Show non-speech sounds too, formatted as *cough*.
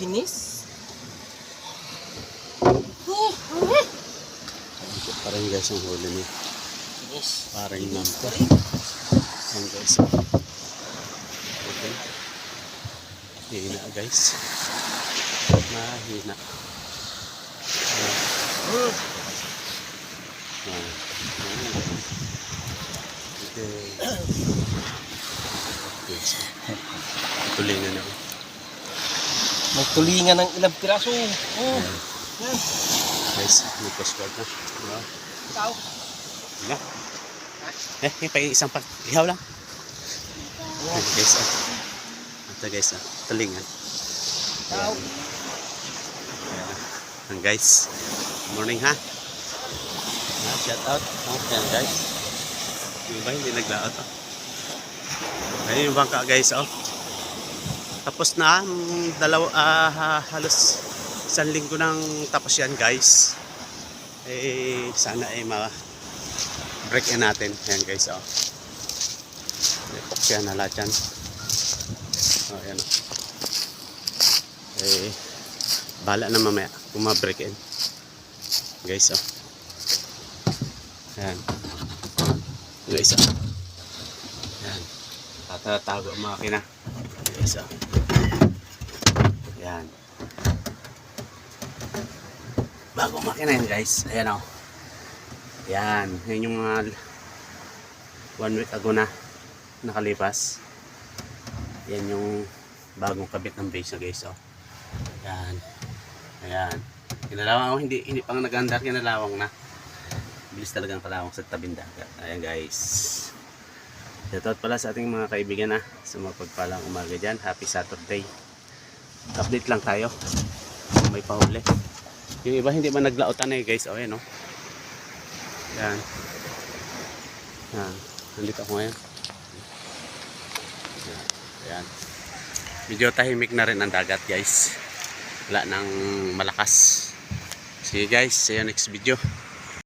Kinis? Parang guys ang huli ni Kinis. parang nampo. Yan guys. Okay. Hina guys. Mahina. Mm. Ah. Okay. *clears throat* Guys. Tulingan ako. Magtulingan ng ilang piraso. Oh. Yan. Guys, may postcard na. Ikaw. Diba? Eh, eh, pa isang pag ihaw lang. Yan. Ayan, guys, ah. Ito guys, ah. Tulingan. Ikaw. Ayan, ah. Guys. Morning ha. Ah, shout out. Ayan guys. Yung iba hindi naglaot oh. Ayan yung bangka guys oh. Tapos na mm, dalawa ah, ha- halos isang linggo nang tapos yan guys. Eh sana eh ma break in natin. Ayan guys oh. Epoxy na lahat yan. Oh, ayan oh. Eh Bala na mamaya kung ma-break in. Guys, oh. Ayan. Guys, oh. Ayan. Tatatago ang makina. Guys, oh. Ayan. Bago makina yan, guys. Ayan, oh. Ayan. Yan yung mga one week ago na nakalipas. Yan yung bagong kabit ng base na, guys, oh. Ayan. Ayan. Kinalawang ako, hindi, hindi pang nag-andar, kinalawang na. Bilis talagang kalawang sa tabing dagat. Ayan guys. Shoutout pala sa ating mga kaibigan na sa mga pagpalang umaga dyan. Happy Saturday. Update lang tayo. May pahuli. Yung iba hindi man naglaotan eh guys. O ayan o. Ayan. Ayan. Nandito ako ngayon. Ayan. Ayan. Medyo tahimik na rin ang dagat guys wala nang malakas sige guys see you next video